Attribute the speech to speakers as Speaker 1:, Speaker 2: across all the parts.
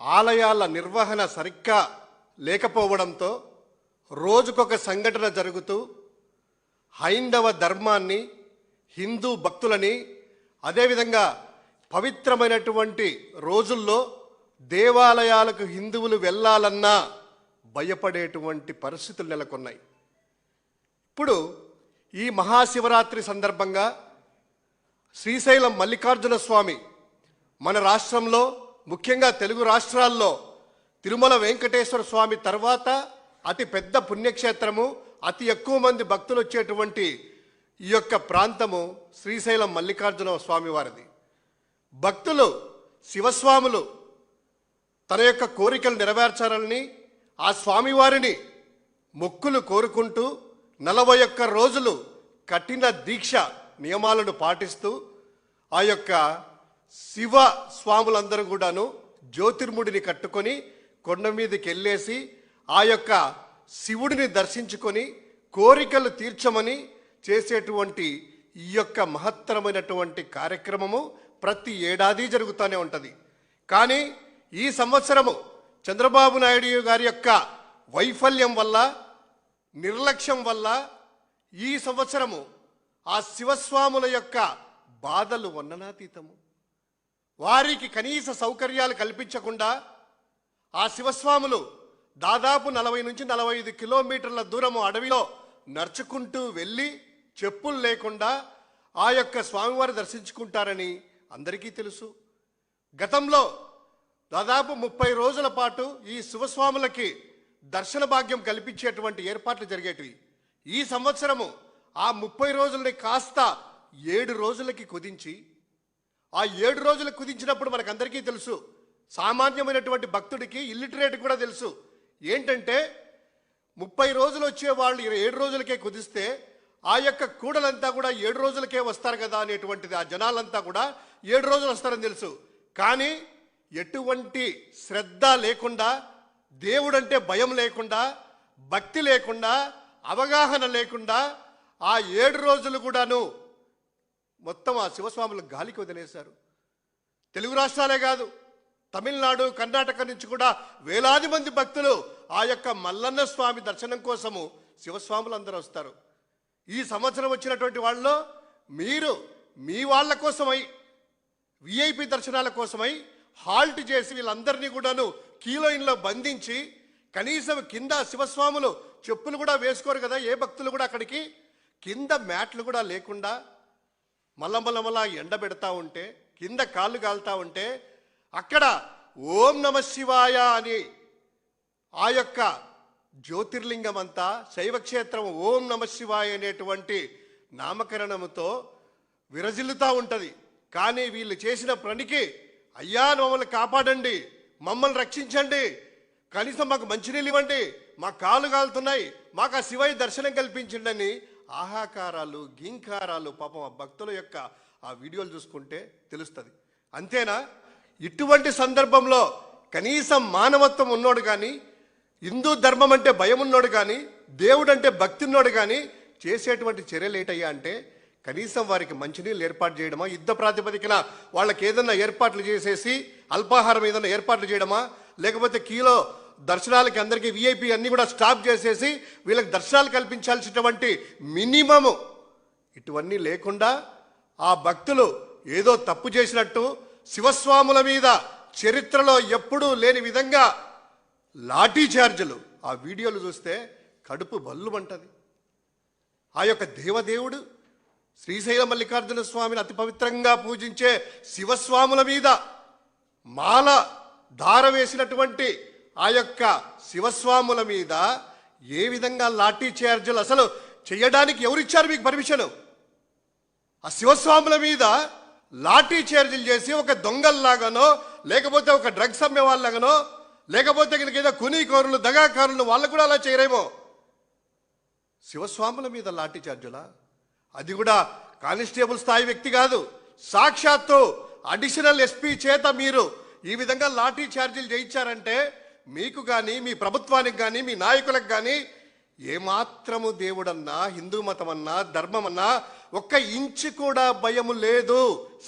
Speaker 1: ఆలయాల నిర్వహణ సరిగ్గా లేకపోవడంతో రోజుకొక సంఘటన జరుగుతూ హైందవ ధర్మాన్ని హిందూ భక్తులని అదేవిధంగా పవిత్రమైనటువంటి రోజుల్లో దేవాలయాలకు హిందువులు వెళ్ళాలన్నా భయపడేటువంటి పరిస్థితులు నెలకొన్నాయి. ఇప్పుడు ఈ మహాశివరాత్రి సందర్భంగా శ్రీశైలం మల్లికార్జున స్వామి మన రాష్ట్రంలో ముఖ్యంగా తెలుగు రాష్ట్రాల్లో తిరుమల వెంకటేశ్వర స్వామి తర్వాత అతి పెద్ద పుణ్యక్షేత్రము అతి ఎక్కువ మంది భక్తులు వచ్చేటువంటి ఈ యొక్క ప్రాంతము శ్రీశైలం మల్లికార్జున స్వామివారిది. భక్తులు శివస్వాములు తన యొక్క కోరికలు నెరవేర్చాలని ఆ స్వామివారిని మొక్కులు కోరుకుంటూ నలభై ఒక్క రోజులు కఠిన దీక్ష నియమాలను పాటిస్తూ ఆ యొక్క శివ స్వాములందరూ కూడాను జ్యోతిర్ముడిని కట్టుకొని కొండ మీదకి వెళ్ళేసి ఆ యొక్క శివుడిని దర్శించుకొని కోరికలు తీర్చమని చేసేటువంటి ఈ యొక్క మహత్తరమైనటువంటి కార్యక్రమము ప్రతి ఏడాది జరుగుతూనే ఉంటుంది. కానీ ఈ సంవత్సరము చంద్రబాబు నాయుడు గారి యొక్క వైఫల్యం వల్ల నిర్లక్ష్యం వల్ల ఈ సంవత్సరము ఆ శివస్వాముల యొక్క బాధలు వర్ణనాతీతము. వారికి కనీస సౌకర్యాలు కల్పించకుండా ఆ శివస్వాములు దాదాపు నలభై నుంచి నలభై ఐదు కిలోమీటర్ల దూరము అడవిలో నడుచుకుంటూ వెళ్ళి చెప్పులు లేకుండా ఆ యొక్క స్వామివారి దర్శించుకుంటారని అందరికీ తెలుసు. గతంలో దాదాపు ముప్పై రోజుల పాటు ఈ శివస్వాములకి దర్శన భాగ్యం కల్పించేటువంటి ఏర్పాట్లు జరిగేటివి. ఈ సంవత్సరము ఆ ముప్పై రోజులని కాస్త ఏడు రోజులకి కుదించి ఆ ఏడు రోజులు కుదించినప్పుడు మనకందరికీ తెలుసు. సామాన్యమైనటువంటి భక్తుడికి ఇల్లిటరేట్ కూడా తెలుసు. ఏంటంటే ముప్పై రోజులు వచ్చే వాళ్ళు ఇరవై ఏడు రోజులకే కుదిస్తే ఆ యొక్క కూడలంతా కూడా ఏడు రోజులకే వస్తారు కదా అనేటువంటిది ఆ జనాలంతా కూడా ఏడు రోజులు వస్తారని తెలుసు. కానీ ఎటువంటి శ్రద్ధ లేకుండా దేవుడంటే భయం లేకుండా భక్తి లేకుండా అవగాహన లేకుండా ఆ ఏడు రోజులు కూడాను మొత్తం ఆ శివస్వాములు గాలికి వదిలేశారు. తెలుగు రాష్ట్రాలే కాదు తమిళనాడు కర్ణాటక నుంచి కూడా వేలాది మంది భక్తులు ఆ యొక్క మల్లన్న స్వామి దర్శనం కోసము శివస్వాములు అందరూ వస్తారు. ఈ సంవత్సరం వచ్చినటువంటి వాళ్ళలో మీరు మీ వాళ్ళ కోసమై విఐపి దర్శనాల కోసమై హాల్ట్ చేసి వీళ్ళందరినీ కూడాను కీలోయిన్లో బంధించి కనీసం కింద శివస్వాములు చెప్పులు కూడా వేసుకోరు కదా ఏ భక్తులు కూడా అక్కడికి కింద మ్యాట్లు కూడా లేకుండా మల్ల మల్ల ఎండ పెడతా ఉంటే కింద కాళ్ళు కాలుతా ఉంటే అక్కడ ఓం నమ శివాయ అని ఆ యొక్క జ్యోతిర్లింగం అంతా శైవక్షేత్రం ఓం నమ శివాయ అనేటువంటి నామకరణముతో విరజిల్లుతూ ఉంటుంది. కానీ వీళ్ళు చేసిన పనికి అయ్యా మమ్మల్ని కాపాడండి మమ్మల్ని రక్షించండి కనీసం మాకు మంచినీళ్ళు ఇవ్వండి మా కాళ్ళు కాలుతున్నాయి మాకు ఆ శివయ్య దర్శనం కల్పించండి ఆహాకారాలు గింకారాలు పాపం ఆ భక్తుల యొక్క ఆ వీడియోలు చూసుకుంటే తెలుస్తుంది. అంతేనా? ఇటువంటి సందర్భంలో కనీసం మానవత్వం ఉన్నోడు కానీ హిందూ ధర్మం అంటే భయం ఉన్నోడు కానీ దేవుడు అంటే భక్తి ఉన్నోడు కానీ చేసేటువంటి చర్యలు ఏటయ్యా అంటే కనీసం వారికి మంచినీళ్ళు ఏర్పాటు చేయడమా యుద్ధ ప్రాతిపదికన వాళ్ళకి ఏదైనా ఏర్పాట్లు చేసేసి అల్పాహారం ఏదైనా ఏర్పాట్లు చేయడమా లేకపోతే కీలో దర్శనాలకి అందరికీ విఐపి అన్ని కూడా స్టాప్ చేసేసి వీళ్ళకి దర్శనాలు కల్పించాల్సినటువంటి మినిమము ఇటువన్నీ లేకుండా ఆ భక్తులు ఏదో తప్పు చేసినట్టు శివస్వాముల మీద చరిత్రలో ఎప్పుడూ లేని విధంగా లాఠీ చార్జులు. ఆ వీడియోలు చూస్తే కడుపు బల్లుమంటది. ఆ యొక్క దేవదేవుడు శ్రీశైల మల్లికార్జున స్వామిని అతి పవిత్రంగా పూజించే శివస్వాముల మీద మాల దార వేసినటువంటి ఆ యొక్క శివస్వాముల మీద ఏ విధంగా లాఠీ చార్జులు అసలు చేయడానికి ఎవరిచ్చారు మీకు పర్మిషన్? ఆ శివస్వాముల మీద లాఠీ చార్జీలు చేసి ఒక దొంగల్లాగానో లేకపోతే ఒక డ్రగ్స్ అమ్మే వాళ్ళగానో లేకపోతే కనుక ఏదో కునీకోరులు దగాకారులు వాళ్ళు కూడా అలా చేయరేమో? శివస్వాముల మీద లాఠీ చార్జులా? అది కూడా కానిస్టేబుల్ స్థాయి వ్యక్తి కాదు. సాక్షాత్తు అడిషనల్ ఎస్పీ చేత మీరు ఈ విధంగా లాఠీ ఛార్జీలు చేయించారంటే మీకు కానీ మీ ప్రభుత్వానికి కానీ మీ నాయకులకు కానీ ఏమాత్రము దేవుడన్నా హిందూ మతమన్నా ధర్మమన్నా ఒక్క ఇంచు కూడా భయము లేదు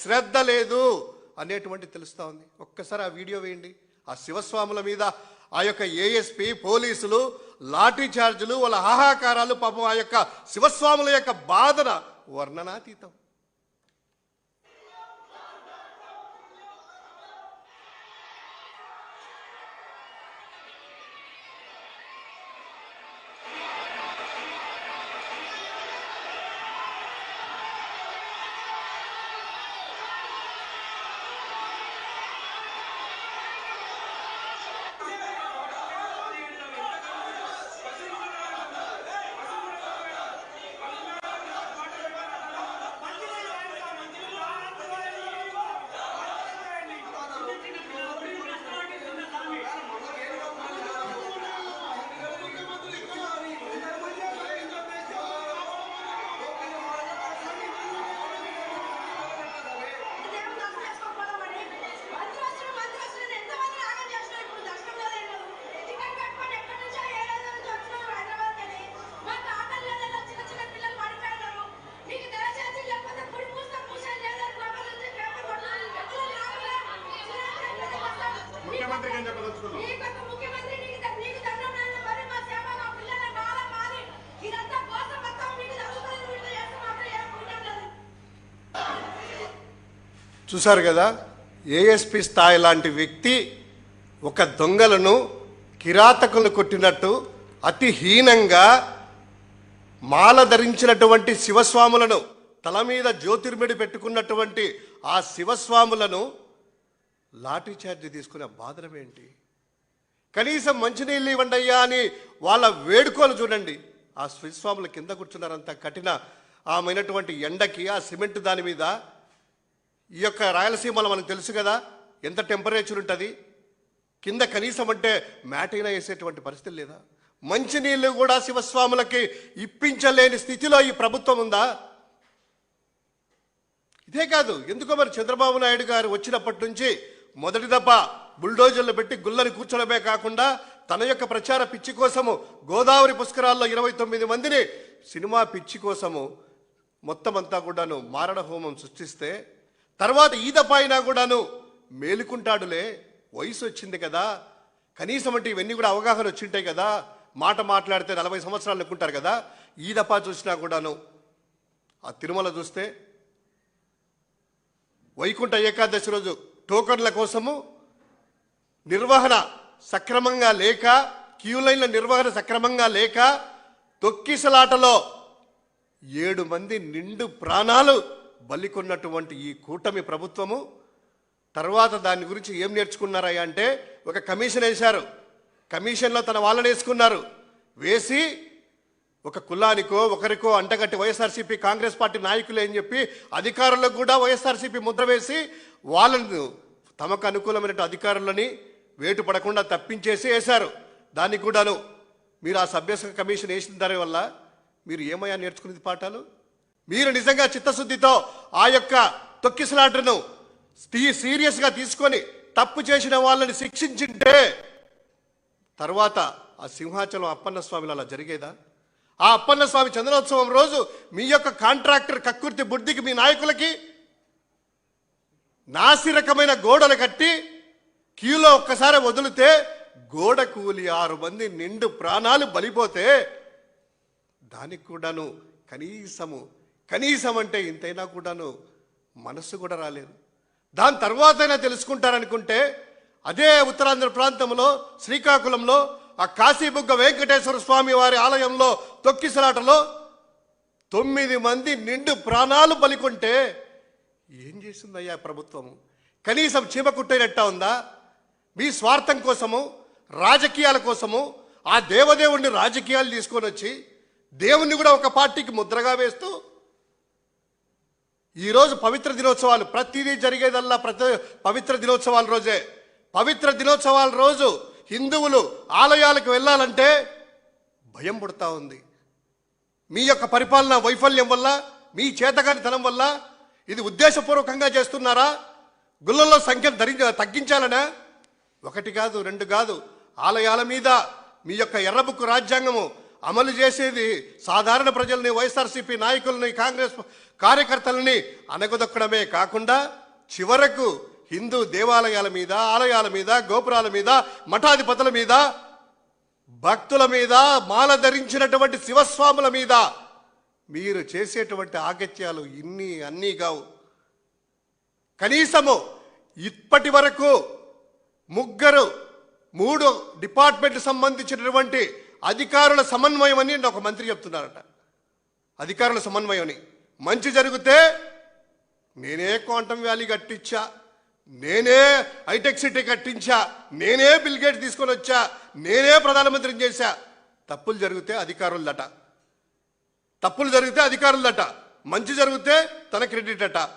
Speaker 1: శ్రద్ధ లేదు అనేటువంటి తెలుస్తూ ఉంది. ఒక్కసారి ఆ వీడియో వేయండి. ఆ శివస్వాముల మీద ఆ యొక్క ఏఎస్పి పోలీసులు లాఠీ ఛార్జీలు వాళ్ళ హాహాకారాలు పాపం ఆ యొక్క శివస్వాముల యొక్క బాధన వర్ణనాతీతం. చూశారు కదా? ఏఎస్పి స్థాయి లాంటి వ్యక్తి ఒక దొంగలను కిరాతకులు కొట్టినట్టు అతి హీనంగా మాల ధరించినటువంటి శివస్వాములను తల మీద జ్యోతిర్మిడి పెట్టుకున్నటువంటి ఆ శివస్వాములను లాఠీ చార్జీ తీసుకునే బాధనం ఏంటి? కనీసం మంచినీళ్ళు ఇవ్వండి అయ్యా అని వాళ్ళ వేడుకోలు చూడండి. ఆ శివస్వాముల కింద కూర్చున్నారంత కఠిన ఆమెనటువంటి ఎండకి ఆ సిమెంట్ దాని మీద ఈ యొక్క రాయలసీమలో మనకు తెలుసు కదా ఎంత టెంపరేచర్ ఉంటుంది? కింద కనీసం అంటే మ్యాటైనా వేసేటువంటి పరిస్థితి లేదా? మంచినీళ్ళు కూడా శివస్వాములకి ఇప్పించలేని స్థితిలో ఈ ప్రభుత్వం ఉందా? ఇదే కాదు ఎందుకో మరి చంద్రబాబు నాయుడు గారు వచ్చినప్పటి నుంచి మొదటి దప్ప బుల్డోజర్లు పెట్టి గుల్లని కూర్చోడమే కాకుండా తన యొక్క ప్రచార పిచ్చి కోసము గోదావరి పుష్కరాల్లో ఇరవై తొమ్మిది మందిని సినిమా పిచ్చి కోసము మొత్తం అంతా కూడాను మారణ హోమం సృష్టిస్తే తర్వాత ఈ అయినా కూడాను మేలుకుంటాడులే. వయసు వచ్చింది కదా. కనీసం అంటే ఇవన్నీ కూడా అవగాహన వచ్చింటాయి కదా. మాట మాట్లాడితే నలభై సంవత్సరాలు లెక్కుంటారు కదా. ఈ దఫా చూసినా కూడాను. ఆ తిరుమల చూస్తే వైకుంఠ ఏకాదశి రోజు టోకన్ల కోసము నిర్వహణ సక్రమంగా లేక క్యూ లైన్ల నిర్వహణ సక్రమంగా లేక తొక్కిసలాటలో ఏడు మంది నిండు ప్రాణాలు బలికొన్నటువంటి ఈ కూటమి ప్రభుత్వము తర్వాత దాని గురించి ఏం నేర్చుకున్నారా అంటే ఒక కమిషన్ వేశారు. కమిషన్లో తన వాళ్ళని వేసుకున్నారు. వేసి ఒక కులానికో ఒకరికో అంటగట్టి వైఎస్ఆర్సీపీ కాంగ్రెస్ పార్టీ నాయకులే అని చెప్పి అధికారులకు కూడా వైఎస్ఆర్సీపీ ముద్ర వేసి వాళ్ళను తమకు అనుకూలమైన అధికారులని వేటు పడకుండా తప్పించేసి వేశారు. దానికి కూడాను మీరు ఆ సభ్యత్వ కమిషన్ వేసిన దాని వల్ల మీరు ఏమయ్యా నేర్చుకునేది పాఠాలు? మీరు నిజంగా చిత్తశుద్ధితో ఆ యొక్క తొక్కిసలాటను సీరియస్గా తీసుకొని తప్పు చేసిన వాళ్ళని శిక్షించింటే తర్వాత ఆ సింహాచలం అప్పన్న స్వామిలో అలా జరిగేదా? ఆ అప్పన్న స్వామి చంద్రోత్సవం రోజు మీ యొక్క కాంట్రాక్టర్ కక్కుర్తి బుద్ధికి మీ నాయకులకి నాసిరకమైన గోడలు కట్టి క్యూలో ఒక్కసారి వదిలితే గోడ కూలి ఆరు మంది నిండు ప్రాణాలు బలిపోతే దానికి కూడాను కనీసము కనీసం అంటే ఇంతైనా కూడాను మనస్సు కూడా రాలేదు. దాని తర్వాతైనా తెలుసుకుంటారనుకుంటే అదే ఉత్తరాంధ్ర ప్రాంతంలో శ్రీకాకుళంలో ఆ కాశీబుగ్గ వెంకటేశ్వర స్వామి వారి ఆలయంలో తొక్కిసలాటలో తొమ్మిది మంది నిండు ప్రాణాలు పలికొంటే ఏం చేసిందయ్యా ప్రభుత్వం? కనీసం చీమ కుట్టేనట్టా ఉందా? మీ స్వార్థం కోసము రాజకీయాల కోసము ఆ దేవదేవుణ్ణి రాజకీయాలు తీసుకొని వచ్చి దేవుణ్ణి కూడా ఒక పార్టీకి ముద్రగా వేస్తూ ఈరోజు పవిత్ర దినోత్సవాలు ప్రతిదీ జరిగేదల్లా ప్రతి పవిత్ర దినోత్సవాల రోజే. పవిత్ర దినోత్సవాల రోజు హిందువులు ఆలయాలకు వెళ్ళాలంటే భయం పుడతా ఉంది. మీ యొక్క పరిపాలన వైఫల్యం వల్ల మీ చేతగానితనం వల్ల ఇది ఉద్దేశపూర్వకంగా చేస్తున్నారా? గుళ్ళల్లో సంఖ్యను ధరించ తగ్గించాలనా? ఒకటి కాదు రెండు కాదు. ఆలయాల మీద మీ యొక్క ఎర్రబుక్కు రాజ్యాంగము అమలు చేసేది సాధారణ ప్రజల్ని వైఎస్ఆర్సీపీ నాయకుల్ని కాంగ్రెస్ కార్యకర్తలని అనగదొక్కడమే కాకుండా చివరకు హిందూ దేవాలయాల మీద ఆలయాల మీద గోపురాల మీద మఠాధిపతుల మీద భక్తుల మీద మాల ధరించినటువంటి శివస్వాముల మీద మీరు చేసేటువంటి ఆగత్యాలు ఇన్ని అన్నీ కావు. కనీసము ఇప్పటి వరకు ముగ్గురు మూడు డిపార్ట్మెంట్ సంబంధించినటువంటి అధికారుల సమన్వయం అని ఒక మంత్రి చెప్తున్నారట. అధికారుల సమన్వయం అని. మంచి జరిగితే నేనే క్వాంటమ్ వ్యాలీ కట్టించా నేనే హైటెక్ సిటీ కట్టించా నేనే బిల్గేట్ తీసుకొని వచ్చా నేనే ప్రధానమంత్రిని చేశా. తప్పులు జరిగితే అధికారులదట. తప్పులు జరిగితే అధికారులదట. మంచి జరిగితే తన క్రెడిట్ అట.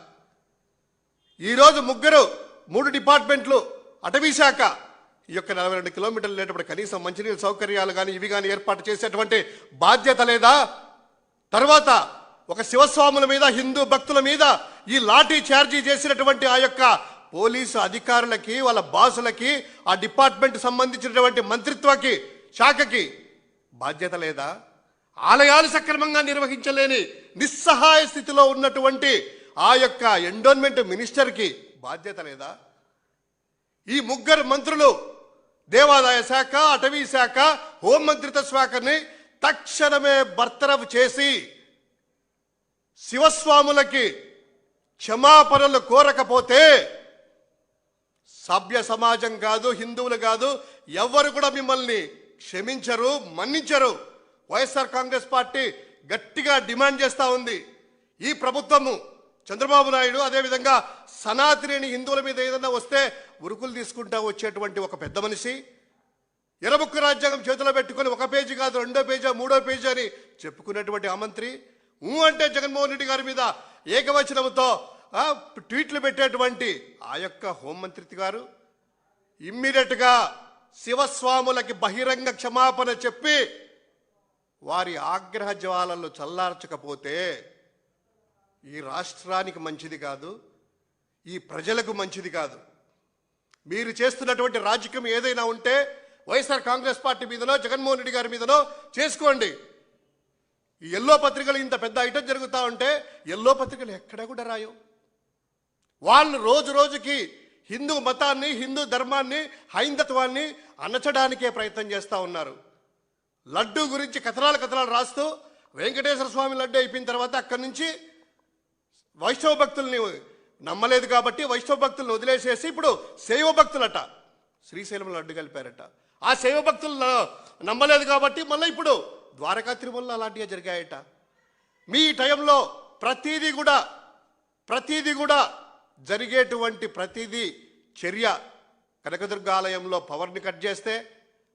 Speaker 1: ఈరోజు ముగ్గురు మూడు డిపార్ట్మెంట్లు అటవీ శాఖ ఈ యొక్క నలభై రెండు కిలోమీటర్లు లేటప్పుడు కనీసం మంచినీళ్ళ సౌకర్యాలు కానీ ఇవి కానీ ఏర్పాటు చేసేటువంటి బాధ్యత లేదా? తర్వాత ఒక శివస్వాముల మీద హిందూ భక్తుల మీద ఈ లాఠీ ఛార్జీ చేసినటువంటి ఆ యొక్క పోలీసు అధికారులకి వాళ్ళ బాసులకి ఆ డిపార్ట్మెంట్ సంబంధించినటువంటి మంత్రిత్వకి శాఖకి బాధ్యత లేదా? ఆలయాలు సక్రమంగా నిర్వహించలేని నిస్సహాయ స్థితిలో ఉన్నటువంటి ఆ యొక్క ఎండోన్మెంట్ మినిస్టర్కి బాధ్యత లేదా? ఈ ముగ్గురు మంత్రులు దేవాదాయ శాఖ అటవీ శాఖ హోంమంత్రిత్వ శాఖని తక్షణమే బర్తరఫ్ చేసి శివస్వాములకి క్షమాపణలు కోరకపోతే సభ్య సమాజం కాదు హిందువులు కాదు ఎవరు కూడా మిమ్మల్ని క్షమించరు మన్నించరు. వైఎస్ఆర్ కాంగ్రెస్ పార్టీ గట్టిగా డిమాండ్ చేస్తూ ఉంది. ఈ ప్రభుత్వము చంద్రబాబు నాయుడు అదేవిధంగా సనాతిని హిందువుల మీద ఏదైనా వస్తే ఉరుకులు తీసుకుంటా వచ్చేటువంటి ఒక పెద్ద మనిషి. ఎరబుక్కు రాజ్యాంగం చేతిలో పెట్టుకొని ఒక పేజీ కాదు రెండో పేజీ మూడో పేజీ అని చెప్పుకునేటువంటి ఆ మంత్రి. ఊ అంటే జగన్మోహన్ రెడ్డి గారి మీద ఏకవచనంతో ట్వీట్లు పెట్టేటువంటి ఆ యొక్క హోంమంత్రి గారు. ఇమ్మీడియట్గా శివస్వాములకి బహిరంగ క్షమాపణ చెప్పి వారి ఆగ్రహ జ్వాలలు చల్లార్చకపోతే ఈ రాష్ట్రానికి మంచిది కాదు ఈ ప్రజలకు మంచిది కాదు. మీరు చేస్తున్నటువంటి రాజకీయం ఏదైనా ఉంటే వైఎస్ఆర్ కాంగ్రెస్ పార్టీ మీదనో జగన్మోహన్ రెడ్డి గారి మీదనో చేసుకోండి. ఈ ఎల్లో పత్రికలు ఇంత పెద్ద ఐటమ్ జరుగుతూ ఉంటే ఎల్లో పత్రికలు ఎక్కడ కూడా రాయవు. వాళ్ళు రోజు రోజుకి హిందూ మతాన్ని హిందూ ధర్మాన్ని హైందత్వాన్ని అణచడానికే ప్రయత్నం చేస్తూ ఉన్నారు. లడ్డు గురించి కథనాలు కథనాలు రాస్తూ వెంకటేశ్వర స్వామి లడ్డు అయిపోయిన తర్వాత అక్కడి నుంచి వైష్ణవ భక్తుల్ని నమ్మలేదు కాబట్టి వైష్ణవ భక్తులను వదిలేసేసి ఇప్పుడు శైవ భక్తులట. శ్రీశైలంలో అడ్డు కలిపారట. ఆ శైవ భక్తులు నమ్మలేదు కాబట్టి మళ్ళీ ఇప్పుడు ద్వారకా తిరుమలలో అలాంటివి జరిగాయట. మీ టైంలో ప్రతీది కూడా ప్రతిదీ కూడా జరిగేటువంటి ప్రతిదీ చర్య కనకదుర్గ ఆలయంలో పవర్ని కట్ చేస్తే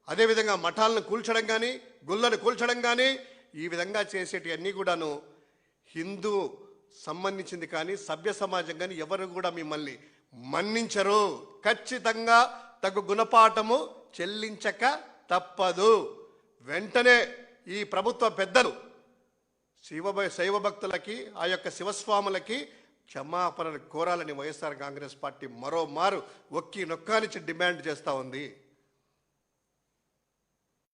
Speaker 1: అదేవిధంగా మఠాలను కూల్చడం కానీ గుళ్ళను కూల్చడం కానీ ఈ విధంగా చేసేటివన్నీ కూడాను హిందూ సంబంధించింది కానీ సభ్య సమాజం కానీ ఎవరు కూడా మిమ్మల్ని మన్నించరు. ఖచ్చితంగా తగు గుణపాఠము చెల్లించక తప్పదు. వెంటనే ఈ ప్రభుత్వ పెద్దలు శివ శైవ భక్తులకి ఆ యొక్క శివస్వాములకి క్షమాపణలు కోరాలని వైఎస్ఆర్ కాంగ్రెస్ పార్టీ మరోమారు ఒక్కి నొక్కానిచ్చి డిమాండ్ చేస్తూ ఉంది.